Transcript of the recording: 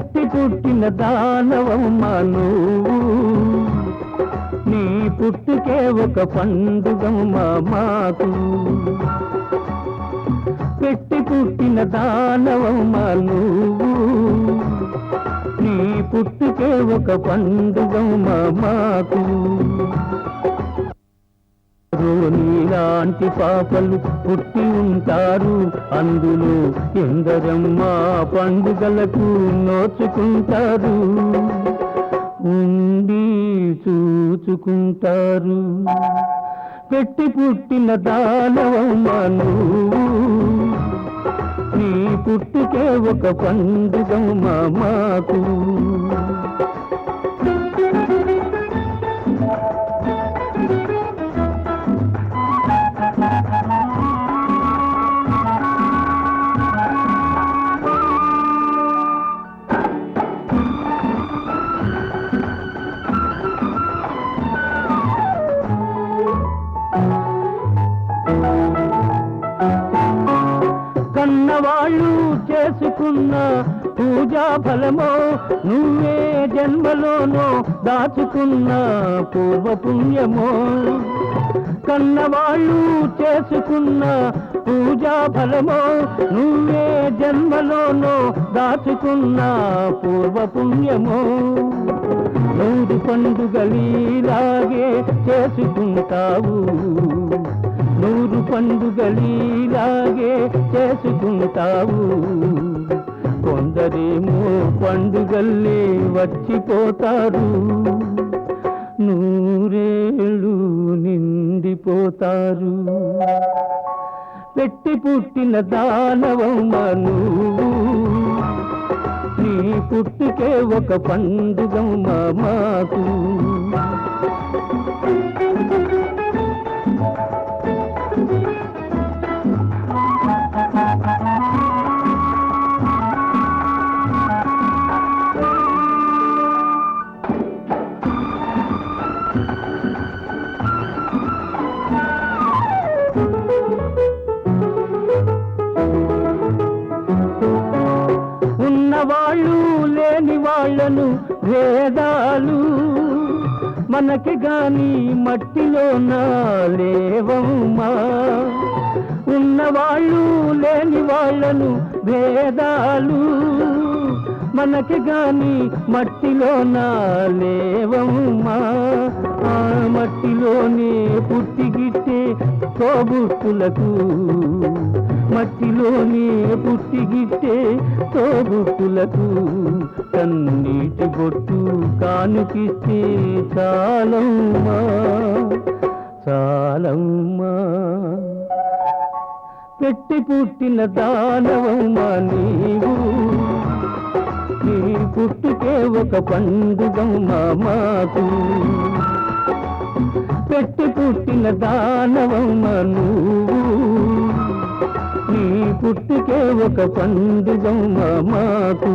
పుట్టిన దానవమ్మా నువ్వు నీ పుట్టుకే ఒక పండుగమ్మా మాకు. పెట్టి పుట్టిన దానవమ్మా నువ్వు నీ పుట్టుకే ఒక పండుగమ్మా మాకు. నీలాంటి పాపలు పుట్టి ఉంటారు. అందులో ఎందరమ్మా పండుగలకు నోచుకుంటారు. ఉండి చూచుకుంటారు. పెట్టి పుట్టిన దానవమ్మను నీ పుట్టుకే ఒక పండుగ మాకు. చేసుకున్న పూజా ఫలమో నువ్వే జన్మలోనో దాచుకున్న పూర్వ పుణ్యమో కన్నవాళ్ళు చేసుకున్న పూజా ఫలమో నువ్వే జన్మలోనో దాచుకున్న పూర్వ పుణ్యమో నూరు పండుగలీలాగే చేసుకుంటావు. నూరు పండుగలీలాగే చేసుకుంటావు. కొందరేమో పండుగల్లే వచ్చిపోతారు. నూరేళ్ళు నిండిపోతారు. పెట్టి పుట్టిన దానవమ్మను నీ పుట్టుకే ఒక పండుగమ్మ మాకు. ఉన్నవాళ్ళు లేని వాళ్ళను వేదాలు మనకి గాని మట్టిలోన లేవమ్మా. ఉన్నవాళ్ళు లేని వాళ్ళను భేదాలు. మనకి గాని మట్టిలోన లేవమ్మా. ఆ మట్టిలోనే పుట్టిగిట్టే తోబుట్టులకు మట్టిలోనే పుట్టిగిట్టే తోబుట్టులకు కన్నీటి బొట్టు కానుకిస్తే చాలమ్మా చాలమ్మా. పెట్టి పుట్టిన దానవమ్మా నీవు నీ పుట్టుకే ఒక పండుగమ్మా మాకు. పెట్టి పుట్టిన దానవమ్మా నువ్వు నీ పుట్టుకే ఒక పండుగ మాకు.